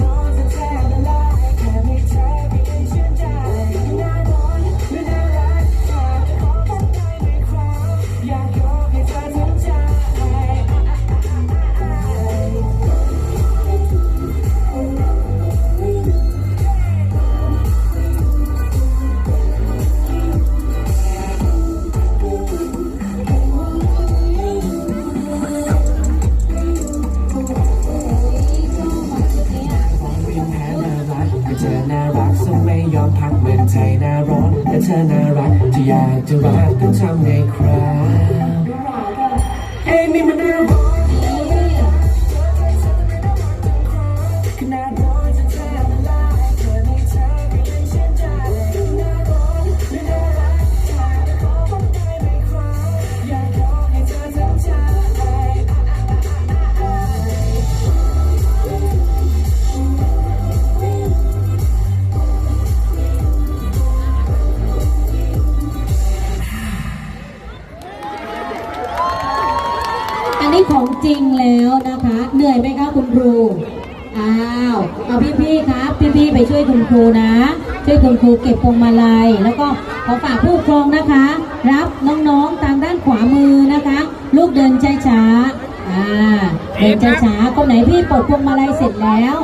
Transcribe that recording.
น่ารักสไม่ยอมพักเมืองไทยน่าร้อนแต่เธอน่ารักที่อยากจะรักต้องทำไงครับเอ้ยนี่มันน่าร้อนขนาดร้อนจะแทบ อันนี้ของจริงแล้วนะคะ เหนื่อยไหมคะคุณครู อ้าวเอาพี่ๆครับ พี่ๆไปช่วยคุณครูนะ ช่วยคุณครูเก็บพวงมาลัย แล้วก็ขอฝากผู้ปกครองนะคะ รับน้องๆตามด้านขวามือนะคะ ลูกเดินช้าๆอ่าเดินช้าๆคนไหนพี่ปลดพวงมาลัยเสร็จแล้ว